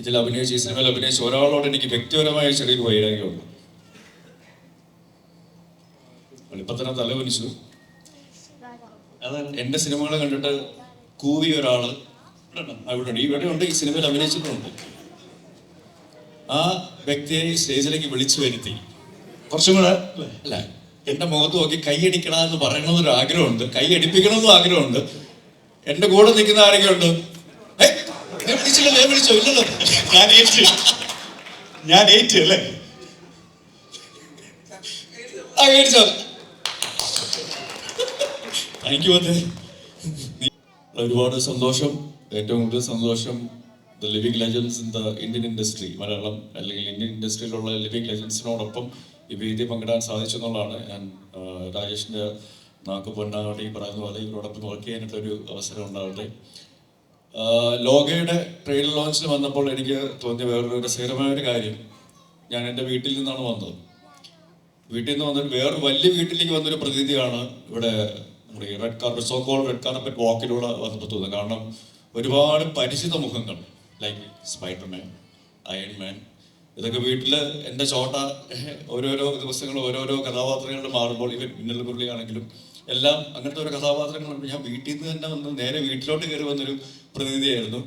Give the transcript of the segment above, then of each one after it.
ഇതിൽ അഭിനയിച്ച ഈ സിനിമയിൽ അഭിനയിച്ച ഒരാളോട് എനിക്ക് വ്യക്തിപരമായ ചെറിയൊരു വൈരാഗ്യമുണ്ട്. ഇപ്പൊ തലവനിച്ചു എന്റെ സിനിമകൾ കണ്ടിട്ട് കൂവി ഒരാൾ അവിടെ ഉണ്ട് ഇവിടെ ഉണ്ട് ഈ സിനിമയിൽ അഭിനയിച്ചിട്ടുണ്ട്. ആ വ്യക്തിയെ ഈ സ്റ്റേജിലേക്ക് വിളിച്ചു വരുത്തി. കുറച്ചും കൂടെ അല്ല എന്റെ മുഖത്ത് നോക്കി കൈയടിക്കണ എന്ന് പറയണമെന്നൊരു ആഗ്രഹമുണ്ട്. കൈ അടിപ്പിക്കണമെന്നും ആഗ്രഹമുണ്ട്. എന്റെ കൂടെ നിൽക്കുന്ന ആരെങ്കിലും ഉണ്ട് ഏയ്, നീ വിളിച്ചില്ല ഞാൻ വിളിച്ചോ ഇല്ലല്ലോ. ഞാൻ ഏറ്റ് ഞാൻ ഏറ്റ് അല്ലേ? അതെ ഒരുപാട് സന്തോഷം ഏറ്റവും കൂടുതൽ സന്തോഷം the living legends in the Indian industry Malayalam അല്ലെങ്കിൽ ഇന്ത്യൻ ഇൻഡസ്ട്രിയിലുള്ള ലിവിങ് ലെജൻസിനോടൊപ്പം ഈ വേദി പങ്കിടാൻ സാധിച്ചു എന്നുള്ളതാണ് ഞാൻ രാജേഷിന്റെ നാക്ക് പൊന്നാവട്ടെ ഈ പറയുന്ന പോലെ ഇവരോടൊപ്പം വർക്ക് ചെയ്യാനായിട്ടൊരു അവസരം ഉണ്ടാവട്ടെ ആ, ലോകയുടെ ട്രെയിലർ ലോഞ്ചിന് വന്നപ്പോൾ എനിക്ക് തോന്നിയ വേറൊരു രസകരമായ ഒരു കാര്യം. ഞാൻ എന്റെ വീട്ടിൽ നിന്നാണ് വന്നത്. വീട്ടിൽ നിന്ന് വന്നൊരു വേറൊരു വലിയ വീട്ടിലേക്ക് വന്നൊരു പ്രതീതിയാണ് ഇവിടെ നമ്മുടെ red carpet so called red carpet വാക്കിലൂടെ വന്നപ്പോൾ തോന്നുന്നത്. കാരണം ഒരുപാട് പരിചിത മുഖങ്ങൾ ലൈക്ക് സ്പൈഡർമാൻ അയൺമാൻ ഇതൊക്കെ വീട്ടിൽ എന്റെ ചോട്ട ഓരോരോ ദിവസങ്ങൾ ഓരോരോ കഥാപാത്രങ്ങൾ മാറുമ്പോൾ ഇവൻ മിന്നൽ മുരളി ആണെങ്കിലും എല്ലാം അങ്ങനത്തെ ഓരോ കഥാപാത്രങ്ങളുണ്ട് ഞാൻ വീട്ടിൽ നിന്ന് തന്നെ വന്ന് നേരെ വീട്ടിലോട്ട് കയറി വന്നൊരു പ്രതിനിധിയായിരുന്നു.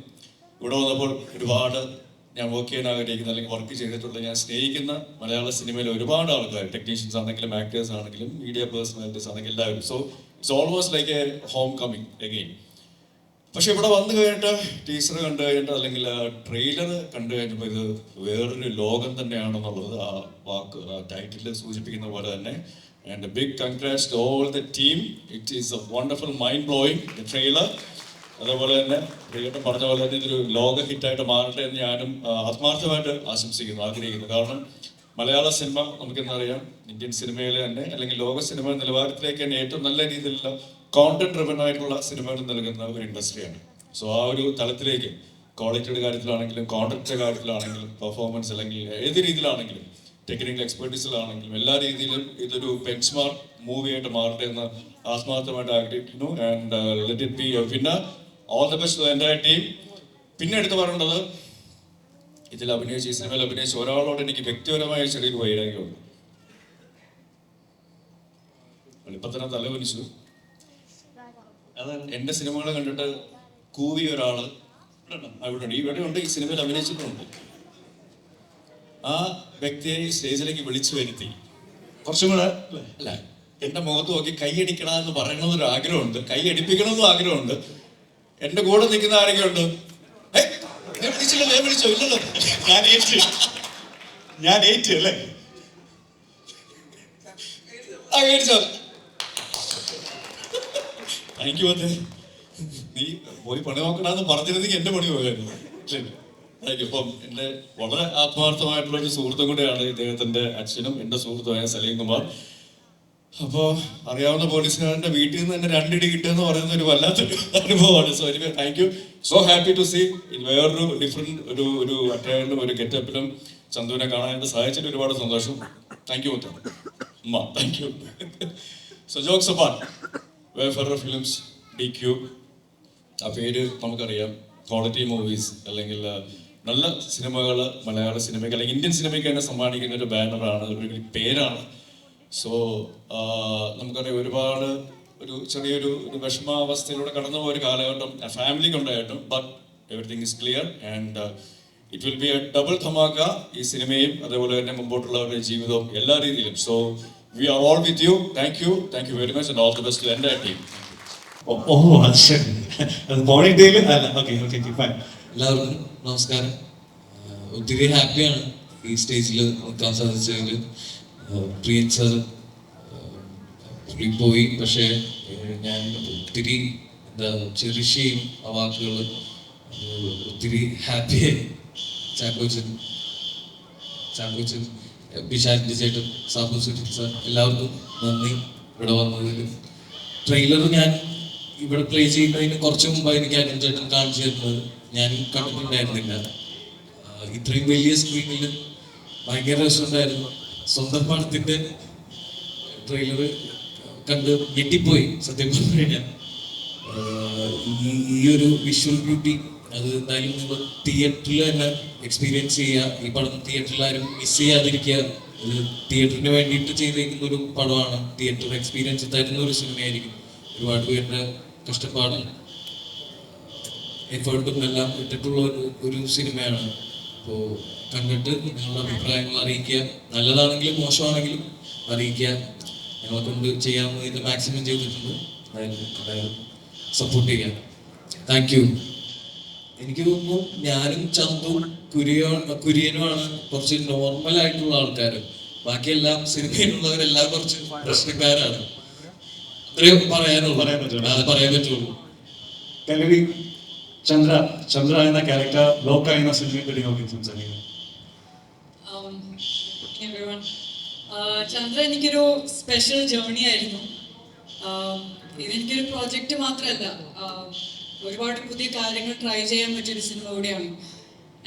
ഇവിടെ വന്നപ്പോൾ ഒരുപാട് ഞാൻ വർക്ക് ചെയ്യാൻ ആഗ്രഹിക്കുന്ന അല്ലെങ്കിൽ വർക്ക് ചെയ്തിട്ടുള്ള ഞാൻ സ്നേഹിക്കുന്ന മലയാള സിനിമയിലെ ഒരുപാട് ആൾക്കാർ ടെക്നീഷ്യൻസ് ആണെങ്കിലും ആക്ടേഴ്സ് ആണെങ്കിലും മീഡിയ പേഴ്സണാലിറ്റീസ് ആണെങ്കിലും എല്ലാവരും. So it's almost like a homecoming again പക്ഷെ ഇവിടെ വന്നു കഴിഞ്ഞിട്ട് ടീച്ചർ കണ്ടു കഴിഞ്ഞിട്ട് അല്ലെങ്കിൽ ട്രെയിലർ കണ്ടു കഴിഞ്ഞപ്പോൾ ഇത് വേറൊരു ലോകം തന്നെയാണെന്നുള്ളത് ആ വാക്ക് ആ ടൈറ്റിൽ സൂചിപ്പിക്കുന്ന പോലെ തന്നെ and congrats to all the team. It is a wonderful, mind blowing the trailer. അതേപോലെ തന്നെ പ്രിയട്ടൻ പറഞ്ഞ പോലെ തന്നെ ഇതൊരു ലോക ഹിറ്റായിട്ട് മാറട്ടെ എന്ന് ഞാനും ആത്മാർത്ഥമായിട്ട് ആശംസിക്കുന്നു ആഗ്രഹിക്കുന്നു കാരണം മലയാള സിനിമ നമുക്കെന്നറിയാം ഇന്ത്യൻ സിനിമയിലെ തന്നെ അല്ലെങ്കിൽ ലോക സിനിമ നിലവാരത്തിലേക്ക് തന്നെ ഏറ്റവും നല്ല രീതിയിലുള്ള കോണ്ടന്റ് ഡ്രിവൻ ആയിട്ടുള്ള സിനിമകൾ നൽകുന്ന ഒരു ഇൻഡസ്ട്രിയാണ് സോ ആ ഒരു തലത്തിലേക്ക് ക്വാളിറ്റിയുടെ കാര്യത്തിലാണെങ്കിലും കോണ്ടന്റിന്റെ കാര്യത്തിലാണെങ്കിലും പെർഫോമൻസ് അല്ലെങ്കിൽ ഏത് രീതിയിലാണെങ്കിലും ടെക്നിക്കൽ എക്സ്പെർട്ടീസിലാണെങ്കിലും എല്ലാ രീതിയിലും ഇതൊരു ബെഞ്ച്മാർക്ക് മൂവി ആയിട്ട് മാറട്ടെ എന്ന് ആത്മാർത്ഥമായിട്ട് ആഗ്രഹിക്കുന്നു. ആൻഡ് ലെറ്റ് ഇറ്റ് ബി പിന്നെ ഓൾ ദ ബെസ്റ്റ് എന്റെ ടീം പിന്നെ എടുത്തു പറയേണ്ടത് ഇതിൽ അഭിനയിച്ച ഈ സിനിമയിൽ അഭിനയിച്ച ഒരാളോട് എനിക്ക് വ്യക്തിപരമായ ചെറിയൊരു വൈരാഗ്യമുണ്ട് ഇപ്പൊ തലവനിച്ചു അത് എന്റെ എന്റെ സിനിമകൾ കണ്ടിട്ട് കൂവിയ ഒരാൾ അവിടെ ഉണ്ട് ഇവിടെ ഉണ്ട്. ഈ സിനിമയിൽ അഭിനയിച്ചിട്ടുണ്ട്. ആ വ്യക്തിയെ സ്റ്റേജിലേക്ക് വിളിച്ചു വരുത്തി. കുറച്ചും കൂടെ അല്ലേ? എന്റെ മുഖത്ത് നോക്കി കൈയടിക്കണം എന്ന് പറയണമെന്നൊരു ആഗ്രഹമുണ്ട്. കൈ അടിപ്പിക്കണമെന്നും ആഗ്രഹമുണ്ട്. എന്റെ കൂടെ നിൽക്കുന്ന ആരെങ്കിലും ഉണ്ട്? ഞാൻ വിളിച്ചോ? ഞാൻ ഞാൻ അല്ലേ? ആ യു അതെ നീ പോയി പണി നോക്കണമെന്ന് പറഞ്ഞിരുന്നെങ്കിൽ എന്റെ പണി പോകായിരുന്നു താങ്ക് യു എന്റെ വളരെ ആത്മാർത്ഥമായിട്ടുള്ള ഒരു സുഹൃത്തും കൂടെയാണ് ഇദ്ദേഹത്തിന്റെ അച്ഛനും എന്റെ സുഹൃത്തുമായ സലീം കുമാർ. അപ്പോ അറിയാവുന്ന പോലീസുകാരന്റെ വീട്ടിൽ നിന്ന് തന്നെ രണ്ടിടി കിട്ടുക പറയുന്ന ഒരു വല്ലാത്തൊരു അനുഭവമാണ്. സോ എനിക്ക് thank you so happy to see in വേറൊരു ഡിഫറെന്റ് ഒരു ഒരു അറ്റയറിലും ഒരു ഗെറ്റപ്പിലും ചന്തുവിനെ കാണാനായിട്ട് സഹായിച്ചിട്ട് ഒരുപാട് സന്തോഷം. താങ്ക് യു ഉമ്മ thank you so jokes films DQ Q ആ പേര് നമുക്കറിയാം. ക്വാളിറ്റി മൂവീസ് അല്ലെങ്കിൽ നല്ല സിനിമകൾ മലയാള സിനിമയ്ക്ക് അല്ലെങ്കിൽ ഇന്ത്യൻ സിനിമയ്ക്ക് തന്നെ സമ്മാനിക്കുന്ന ഒരു ബാനറാണ് ഒരു പേരാണ്. സോ നമുക്കറിയാം ഒരുപാട് ഒരു ചെറിയൊരു ഒരു വിഷമാവസ്ഥയിലൂടെ കടന്നു പോയ ഒരു കാലഘട്ടം ഫാമിലിക്ക് ഉണ്ടായിട്ടും but everything is clear and it will be a double dhamaka ഈ സിനിമയും അതേപോലെ തന്നെ മുമ്പോട്ടുള്ളവരുടെ ജീവിതവും എല്ലാ രീതിയിലും. So we are all with you thank you thank you very much and all the best എന്റെ ടീം ഓ അത് ശരി. അത് ഡേയിൽ അല്ല ഓക്കെ ഓക്കെ ഫൈൻ എല്ലാവർക്കും നമസ്കാരം. ഒത്തിരി ഹാപ്പിയാണ് ഈ സ്റ്റേജിൽ നിൽക്കാൻ സാധിച്ചതിൽ പ്രിയൻ സാർ പോയി. പക്ഷേ ഞാൻ ഒത്തിരി എന്താ ചെറിഷയും ആ വാക്കുകൾ ഒത്തിരി ഹാപ്പിയായി ചാക്കോച്ചൻ ചാക്കോച്ചൻ ബിഷാരിന്റെ ചേട്ടൻ സാബു സുജിൻ സാർ എല്ലാവർക്കും നന്ദി ഇവിടെ വന്നതിൽ ട്രെയിലർ ഞാൻ ഇവിടെ പ്ലേ ചെയ്യുന്നതിന് കുറച്ച് മുമ്പ് എനിക്ക് അനിൽ ചേട്ടൻ കാണിച്ചു തരുന്നത്. ഞാൻ കണ്ടിട്ടുണ്ടായിരുന്നില്ല. ഇത്രയും വലിയ സ്ക്രീനിൽ ഭയങ്കര രസമുണ്ടായിരുന്നു. സ്വന്തം പടത്തിന്റെ ട്രെയിലർ കണ്ട് ഞെട്ടിപ്പോയി സത്യം പറഞ്ഞു കഴിഞ്ഞാൽ. ഈ ഒരു വിഷ്വൽ ബ്യൂട്ടി അത് എന്തായാലും നിങ്ങൾ തിയേറ്ററിൽ തന്നെ എക്സ്പീരിയൻസ് ചെയ്യുക ഈ പടം തിയേറ്ററിൽ ആരും മിസ് ചെയ്യാതിരിക്കുക. ഇത് തിയേറ്ററിന് വേണ്ടിയിട്ട് ചെയ്തേക്കുന്ന ഒരു പടമാണ്. തിയേറ്റർ എക്സ്പീരിയൻസ് തരുന്ന ഒരു സിനിമയായിരിക്കും ഒരുപാട് പേരുടെ കഷ്ടപ്പാടും എഫേർട്ടും എല്ലാം ഇട്ടിട്ടുള്ള ഒരു ഒരു സിനിമയാണ്. അപ്പോൾ കണ്ടിട്ട് നിങ്ങളുടെ അഭിപ്രായങ്ങൾ അറിയിക്കുക. നല്ലതാണെങ്കിലും മോശമാണെങ്കിലും അറിയിക്കുക. ഞങ്ങളെ കൊണ്ട് ഇത് മാക്സിമം ചെയ്തിട്ടുണ്ട്. അതായത് സപ്പോർട്ട് ചെയ്യാം താങ്ക് യു എനിക്ക് തോന്നുന്നു ഞാനും ചന്തും കുര്യോ കുര്യനുമാണ് കുറച്ച് നോർമൽ ആയിട്ടുള്ള ആൾക്കാർ ബാക്കിയെല്ലാം സിനിമയിലുള്ളവരെല്ലാം കുറച്ച് പ്രശ്നക്കാരാണ്. അത്രയും പറയാനുള്ളൂ. പറയാൻ പറ്റുള്ളൂ. ചന്ദ്ര ചന്ദ്ര എന്ന ക്യാരക്ടർ ലോക എന്ന സംസാരിക്കുന്നു Um, everyone. Uh, ചന്ദ്ര എനിക്കൊരു സ്പെഷ്യൽ ജേർണി ആയിരുന്നു. Um, ഇതെനിക്കൊരു പ്രോജക്റ്റ് മാത്രമല്ല. Um, ഒരുപാട് പുതിയ കാര്യങ്ങൾ ട്രൈ ചെയ്യാൻ പറ്റിയൊരു സിനിമ കൂടിയാണ്.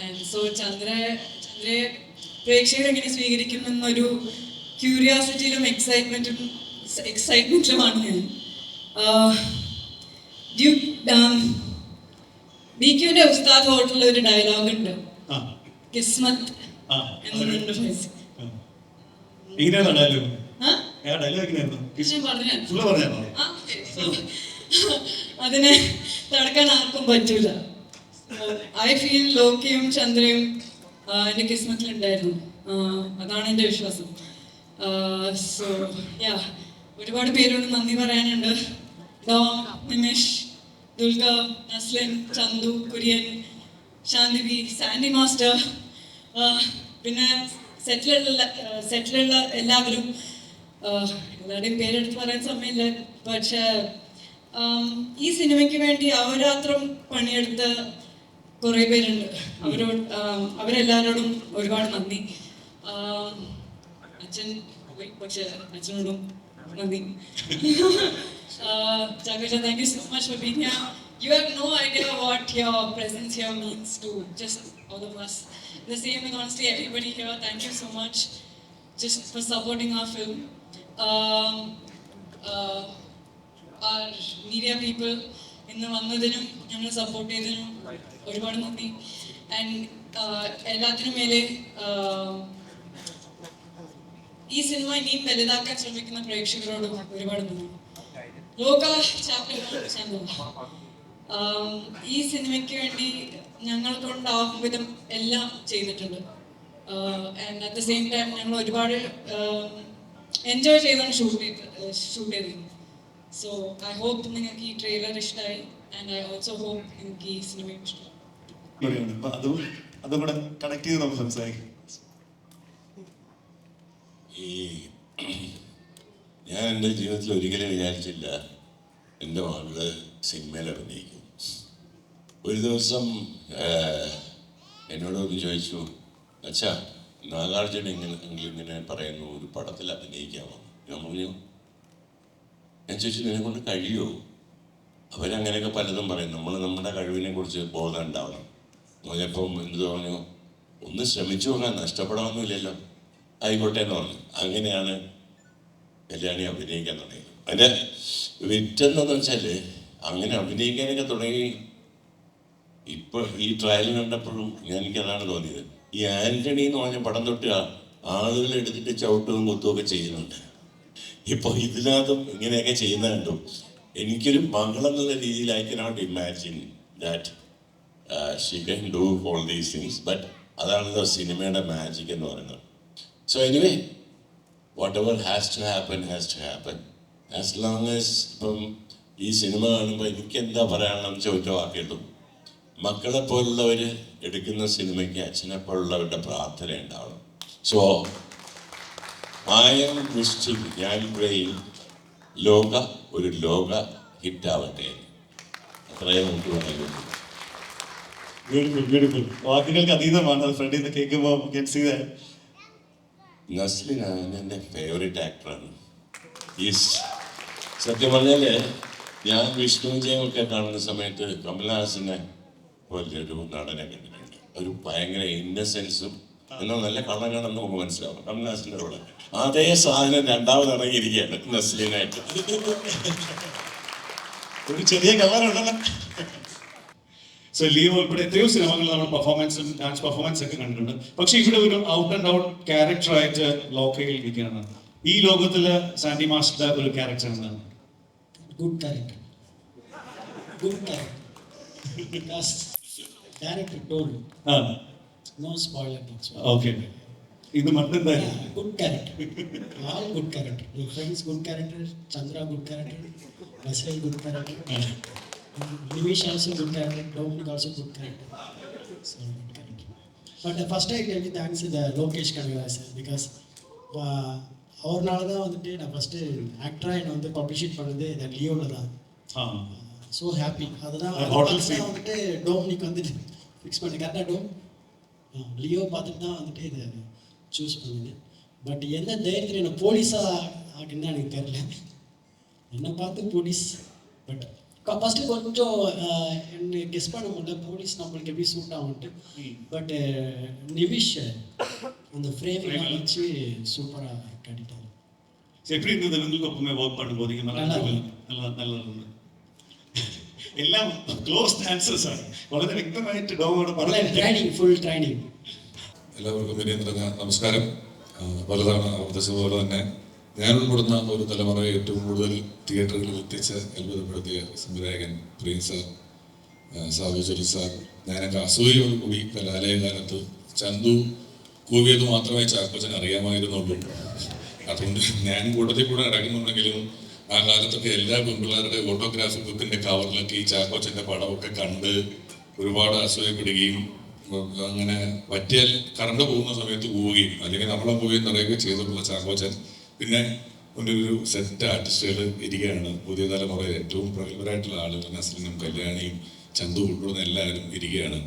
ആൻഡ് സോ ചന്ദ്ര ചന്ദ്രയെ പ്രേക്ഷകർ എങ്ങനെ സ്വീകരിക്കുമെന്നൊരു ക്യൂരിയാസിറ്റിയിലും എക്സൈറ്റ്മെന്റും എക്സൈറ്റ്മെന്റിലുമാണ് ഞാൻ. ഡ്യൂ ഉസ്താദ് ഹോട്ടലിൽ ഒരു ഡയലോഗ് ഉണ്ട്. കിസ്മത്ത് അതിനെ തടക്കാൻ ആർക്കും പറ്റൂല. ഐ ഫീൽ ലോക്കിയും ചന്ദ്രയും എന്റെ കിസ്മത്തിൽ ഉണ്ടായിരുന്നു. അതാണ് എന്റെ വിശ്വാസം. സോ യാ ഒരുപാട് പേരോട് നന്ദി പറയാനുണ്ട്. ഡോ നിമിഷ് ദുർഗ നസ്ലിൻ ചന്തു കുര്യൻ ശാന്തിബി സാൻഡി മാസ്റ്റർ പിന്നെ സെറ്റിലുള്ള സെറ്റിലുള്ള എല്ലാവരും എല്ലാവരുടെയും പേരെടുത്ത് പറയാൻ സമയമില്ല. പക്ഷേ ഈ സിനിമയ്ക്ക് വേണ്ടി അവരാത്രം പണിയെടുത്ത കുറേ പേരുണ്ട്. അവരോട് അവരെല്ലാവരോടും ഒരുപാട് നന്ദി. അച്ഛൻ പക്ഷേ അച്ഛനോടും നന്ദി. Chakasha, thank you so much for being here. You have no idea what your presence here means to just all of us. The same with honestly everybody here. Thank you so much just for supporting our film. Um, uh, our media people ഇന്ന് വന്നതിനും ഞങ്ങൾ support ചെയ്തതിനും ഒരുപാട് നന്ദി and എല്ലാത്തിനും മേലെ ആഹ്, ഈ cinema ഇനിയും വലുതാക്കാൻ ശ്രമിക്കുന്ന പ്രേക്ഷകരോടും ഒരുപാട് നന്ദി ലോക ഈ സിനിമയ്ക്ക് വേണ്ടി ഞങ്ങൾ കൊണ്ടാവും വിധം എല്ലാം ചെയ്തിട്ടുണ്ട്. And at the same time ഞങ്ങൾ ഒരുപാട് എൻജോയ് ചെയ്താണ് ഷൂട്ട് ചെയ്ത് ഷൂട്ട് ചെയ്തത് സോ ഐ ഹോപ്പ് നിങ്ങൾക്ക് ഈ ട്രെയിലർ ഇഷ്ടമായി ആൻഡ് ഐ ഓൾസോ ഹോപ്പ് നിങ്ങൾക്ക് ഈ സിനിമയും ഇഷ്ടമായി. അടിപൊളിയാണ് അതും അതും കൂടെ കണക്ട് ചെയ്ത് നമുക്ക് സംസാരിക്കാം. ഈ ഞാൻ എന്റെ ജീവിതത്തിൽ ഒരിക്കലും വിചാരിച്ചില്ല എന്റെ മകൾ സിനിമയിൽ അഭിനയിക്കും. ഒരു ദിവസം എന്നോട് ഒന്ന് ചോദിച്ചു അച്ഛാ നാഗാർജുന ഇങ്ങനെ ഇങ്ങനെ പറയുന്നു ഒരു പടത്തിൽ അഭിനയിക്കാമോ? ഞാൻ പറഞ്ഞു ഞാൻ ചോദിച്ചു നിന്നെ കൊണ്ട് കഴിയുമോ അവരങ്ങനെയൊക്കെ പലതും പറയും. നമ്മൾ നമ്മുടെ കഴിവിനെ കുറിച്ച് ബോധം ഉണ്ടാവണം. പറഞ്ഞപ്പം എന്ത് പറഞ്ഞു ഒന്ന് ശ്രമിച്ചു നോക്കാൻ നഷ്ടപ്പെടാമൊന്നുമില്ലല്ലോ ആയിക്കോട്ടെ എന്ന് പറഞ്ഞു. അങ്ങനെയാണ് കല്യാണി അഭിനയിക്കാൻ തുടങ്ങി. അതിന്റെ വിറ്റെന്നു വെച്ചാൽ അങ്ങനെ അഭിനയിക്കാനൊക്കെ തുടങ്ങി. ഇപ്പൊ ഈ ട്രയൽ കണ്ടപ്പോഴും ഞാൻ എനിക്ക് അതാണ് തോന്നിയത്. ഈ ആന്റണി എന്ന് പറഞ്ഞ പടം തൊട്ട് ആളുകൾ എടുത്തിട്ട് ചവിട്ടുകയും കുത്തുകയൊക്കെ ചെയ്യുന്നുണ്ട്. ഇപ്പൊ ഇതിനകത്തും ഇങ്ങനെയൊക്കെ ചെയ്യുന്ന കണ്ടു എനിക്കൊരു മകളെന്നുള്ള രീതിയിൽ I cannot imagine that she can do all these things but അതാണ് സിനിമയുടെ മാജിക് എന്ന് പറയുന്നത്. So anyway whatever has to happen has to happen as long as ഇപ്പം ഈ സിനിമ കാണുമ്പോൾ എനിക്ക് എന്താ പറയാനുള്ളതെന്ന് ചോദിച്ച വാക്കുള്ളൂ മക്കളെ പോലുള്ളവർ എടുക്കുന്ന സിനിമയ്ക്ക് അച്ഛനെ പോലുള്ളവരുടെ പ്രാർത്ഥന ഉണ്ടാവണം. സോ ഐ എം വിഷിംഗ് ഞാൻ ബ്രെയിൻ ലോക ഒരു ലോക ഹിറ്റാവട്ടെ. അത്രയും നമുക്ക് പറയുള്ളൂ. ബ്യൂട്ടിഫുൾ ബ്യൂട്ടിഫുൾ വാക്കുകൾക്ക് അതീതമാണ്. അത് ഫ്രണ്ടിൽ നിന്ന് കേൾക്കുമ്പോൾ നസ്ലിനാണ് എന്റെ ഫേവറേറ്റ് ആക്ടറാണ് ഈസ് സത്യം പറഞ്ഞാൽ ഞാൻ വിഷ്ണു വിജയമൊക്കെ കാണുന്ന സമയത്ത് കമൽഹാസനെ വലിയൊരു നടനെ കണ്ടിട്ടുണ്ട്. ഒരു ഭയങ്കര ഇന്നസെൻസും എന്നാൽ നല്ല കള്ളനാണെന്ന് നമുക്ക് മനസ്സിലാവും. കമൽഹാസിന്റെ റോൾ അതേ സാധനം രണ്ടാമത് ഇറങ്ങിയിരിക്കുകയാണ് നസ്ലിനായിട്ട്. ഒരു ചെറിയ കളറുണ്ടല്ലോ സോ ലിയോ ഉൾപ്പെടെയും സിനിമകളിൽ നമ്മൾ പെർഫോമൻസും ഡാൻസ് പെർഫോമൻസ് ഒക്കെ കണ്ടിട്ടുണ്ട്. പക്ഷെ ഇവിടെ ഒരു ഔട്ട് ആൻഡ് ഔട്ട് ക്യാരക്ടർ ആയിട്ട് ലോക്കയിൽ ഇരിക്കുകയാണ്. ഈ ലോകത്തിൽ സാൻഡി മാസ്റ്റർ ഒരു ക്യാരക്ടർ എന്താണ്? Good character good character no spoiler okay ഇത് മട്ടും good character all good character friends good character Chandra good character good character Nivish also good character, Dominic also good character. So good character. But uh, first I you thanks to the Lokesh Kanagara sir because அவர்னால தான் வந்துட்டு நான் first ஆக்டராக என்னை வந்து பப்ளிஷிட் பண்ணது இந்த லியோவில் தான். ஸோ ஹாப்பி அதுதான் Uh, அதை hotel பார்த்து scene. தான் வந்துட்டு டோமினிக் வந்துட்டு ஃபிக்ஸ் பண்ணி கரெக்டாக டோம் லியோ பார்த்துட்டு தான் வந்துட்டு இதை சூஸ் பண்ணுது. பட் என்ன தைரியத்தில் என்ன போலீஸாக ஆகுன்னு எனக்கு தெரியல. என்னை பார்த்து போலீஸ் பட் ஃபஸ்ட்டு கொஞ்சம் ஆஹ், என்ன கெஸ் பண்ண முடியல போலீஸ் நம்மளுக்கு எப்படி சூட் ஆகும்ட்டு பட் நிவிஷ் அந்த ஃப்ரேமிங் வச்சு சூப்பராக காட்டிட்டாரு சரி, எப்படி இருந்தது உங்களுக்கு ஒப்பமே ஒர்க் பண்ணும்போது இங்க நல்லா நல்லா இருந்தது. நல்லா நல்லா இருந்தது എല്ലാം ക്ലോസ് ആൻസേഴ്സ് ആണ് വളരെ വ്യക്തമായിട്ട് ഡോമോട് പറഞ്ഞു ட்ரைனிங் ஃபுல் ட்ரைனிங் എല്ലാവർക്കും വിനയം നിറഞ്ഞ നമസ്കാരം ആ, പലതവണ ആവർത്തിച്ചതുപോലെ തന്നെ ഞാൻ ഉൾപ്പെടുന്ന ഒരു തലമുറയെ ഏറ്റവും കൂടുതൽ തിയേറ്ററുകളിൽ എത്തിച്ച് അത്ഭുതപ്പെടുത്തിയ സംവിധായകൻ പ്രിൻസ് സാബു ചെറി സാർ ഞാനൊക്കെ അസൂയോട് കൂടി കലാലയ കാലത്ത് ചന്തു കൂവിയത് മാത്രമേ ചാക്കോച്ചൻ അറിയാമായിരുന്നുള്ളൂ. അതുകൊണ്ട് ഞാൻ കൂട്ടത്തിൽ കൂടെ അടങ്ങുന്നുണ്ടെങ്കിലും ആ കാലത്തൊക്കെ എല്ലാ പെൺപിള്ളേരുടെ ഫോട്ടോഗ്രാഫി ബുക്കിന്റെ കവറിലൊക്കെ ഈ ചാക്കോച്ചന്റെ പടമൊക്കെ കണ്ട് ഒരുപാട് അസൂയപ്പെടുകയും അങ്ങനെ പറ്റിയാൽ കറണ്ട് പോകുന്ന സമയത്ത് പോവുകയും അല്ലെങ്കിൽ നമ്മളെ പോവുകയും നിറയുകയും ചെയ്തിട്ടുള്ള ചാക്കോച്ചൻ പിന്നെ ഒരു സെറ്റ് ആർട്ടിസ്റ്റുകൾ ഇരിക്കുകയാണ്. പുതിയ തലമുറയിൽ ഏറ്റവും പ്രഗത്ഭരായിട്ടുള്ള ആളുകൾ നസ്ലിനും കല്യാണിയും ചന്തു ഉൾപ്പെടുന്ന എല്ലാവരും ഇരിക്കുകയാണ്.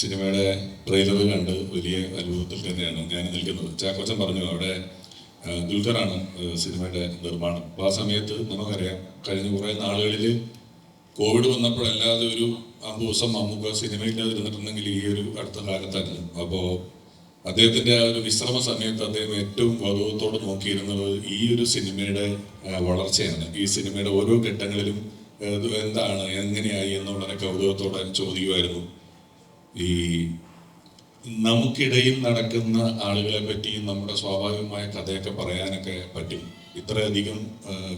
സിനിമയുടെ ട്രെയിലർ കണ്ട് വലിയ അനുഭവത്തിൽ തന്നെയാണ് ഞാൻ നിൽക്കുന്നത്. ചാക്കോച്ചൻ പറഞ്ഞു അവിടെ ദുൽഖറാണ് സിനിമയുടെ നിർമ്മാണം. അപ്പോൾ ആ സമയത്ത് നമുക്കറിയാം കഴിഞ്ഞ കുറേ നാളുകളിൽ കോവിഡ് വന്നപ്പോഴല്ലാതെ ഒരു അമ്പത് ദിവസം മമ്മൂക്ക സിനിമയില്ലാതിരുന്നിട്ടുണ്ടെങ്കിൽ ഈ ഒരു അടുത്ത കാലത്തായിരുന്നു. അപ്പോൾ അദ്ദേഹത്തിന്റെ ആ ഒരു വിശ്രമ സമയത്ത് അദ്ദേഹം ഏറ്റവും ഗൗരവത്തോടെ നോക്കിയിരുന്നത് ഈ ഒരു സിനിമയുടെ വളർച്ചയാണ്. ഈ സിനിമയുടെ ഓരോ ഘട്ടങ്ങളിലും എന്താണ് എങ്ങനെയായി എന്നുള്ളതിനെ കൗതുകത്തോടെ ചോദിക്കുമായിരുന്നു. ഈ നമുക്കിടയിൽ നടക്കുന്ന ആളുകളെ പറ്റി നമ്മുടെ സ്വാഭാവികമായ കഥയൊക്കെ പറയാനൊക്കെ പറ്റും. ഇത്രയധികം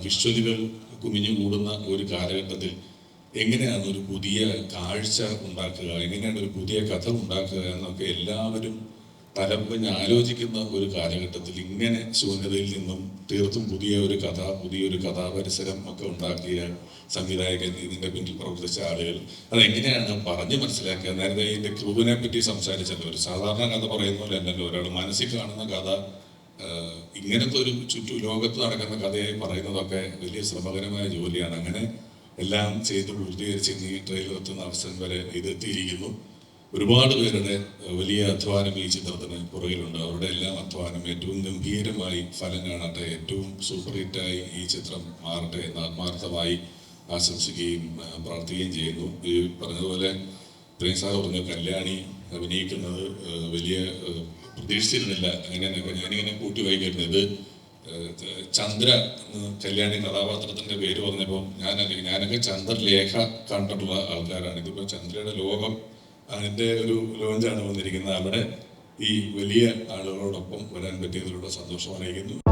വിഷ്വലുകൾ കുമിഞ്ഞു കൂടുന്ന ഒരു കാലഘട്ടത്തിൽ എങ്ങനെയാണ് ഒരു പുതിയ കാഴ്ച ഉണ്ടാക്കുക എങ്ങനെയാണ് ഒരു പുതിയ കഥ ഉണ്ടാക്കുക എന്നൊക്കെ എല്ലാവരും തലമ്പഞ്ഞ് ആലോചിക്കുന്ന ഒരു കാലഘട്ടത്തിൽ ഇങ്ങനെ ശൂന്യതയിൽ നിന്നും തീർത്തും പുതിയ ഒരു കഥ പുതിയൊരു കഥാപരിസരം ഒക്കെ ഉണ്ടാക്കിയ സംവിധായകൻ ഇതിന്റെ പിന്നിൽ പ്രവർത്തിച്ച ആളുകൾ. അതെങ്ങനെയാണ് പറഞ്ഞു മനസ്സിലാക്കുക നേരത്തെ ഇതിന്റെ ക്രൂവിനെ പറ്റി സംസാരിച്ചല്ലോ. ഒരു സാധാരണ കഥ പറയുന്ന പോലെ അല്ലല്ലോ. ഒരാൾ മനസ്സിൽ കാണുന്ന കഥ ഇങ്ങനത്തെ ഒരു ചുറ്റു ലോകത്ത് നടക്കുന്ന കഥയായി പറയുന്നതൊക്കെ വലിയ ശ്രമകരമായ ജോലിയാണ്. അങ്ങനെ എല്ലാം ചെയ്ത് പൂർത്തീകരിച്ച് ഇന്ന് ഈ ട്രെയിലർ എത്തുന്ന അവസരം വരെ ഇത് എത്തിയിരിക്കുന്നു ഒരുപാട് പേരുടെ വലിയ അധ്വാനം ഈ ചിത്രത്തിന് പുറകിലുണ്ട്. അവരുടെ എല്ലാം അധ്വാനം ഏറ്റവും ഗംഭീരമായി ഫലം കാണട്ടെ ഏറ്റവും സൂപ്പർ ഹിറ്റായി ഈ ചിത്രം മാറട്ടെ എന്ന് ആത്മാർത്ഥമായി ആശംസിക്കുകയും പ്രാർത്ഥിക്കുകയും ചെയ്യുന്നു. ഈ പറഞ്ഞതുപോലെ പ്രേംസാഹ് പറഞ്ഞ കല്യാണി അഭിനയിക്കുന്നത് വലിയ പ്രതീക്ഷിച്ചിരുന്നില്ല. അങ്ങനെയൊക്കെ ഞാനിങ്ങനെ കൂട്ടി വായിക്കായിരുന്നു. ഇത് ചന്ദ്ര കല്യാണി കഥാപാത്രത്തിന്റെ പേര് പറഞ്ഞപ്പോൾ ഞാനൊക്കെ ഞാനൊക്കെ ചന്ദ്രലേഖ കണ്ടിട്ടുള്ള ആൾക്കാരാണ്. ഇതിപ്പോൾ ചന്ദ്രയുടെ ലോകം അതിന്റെ ഒരു ലോഞ്ചാണ് വന്നിരിക്കുന്നത്. അവിടെ ഈ വലിയ ആളുകളോടൊപ്പം വരാൻ പറ്റിയതിലൂടെ സന്തോഷം അറിയിക്കുന്നു.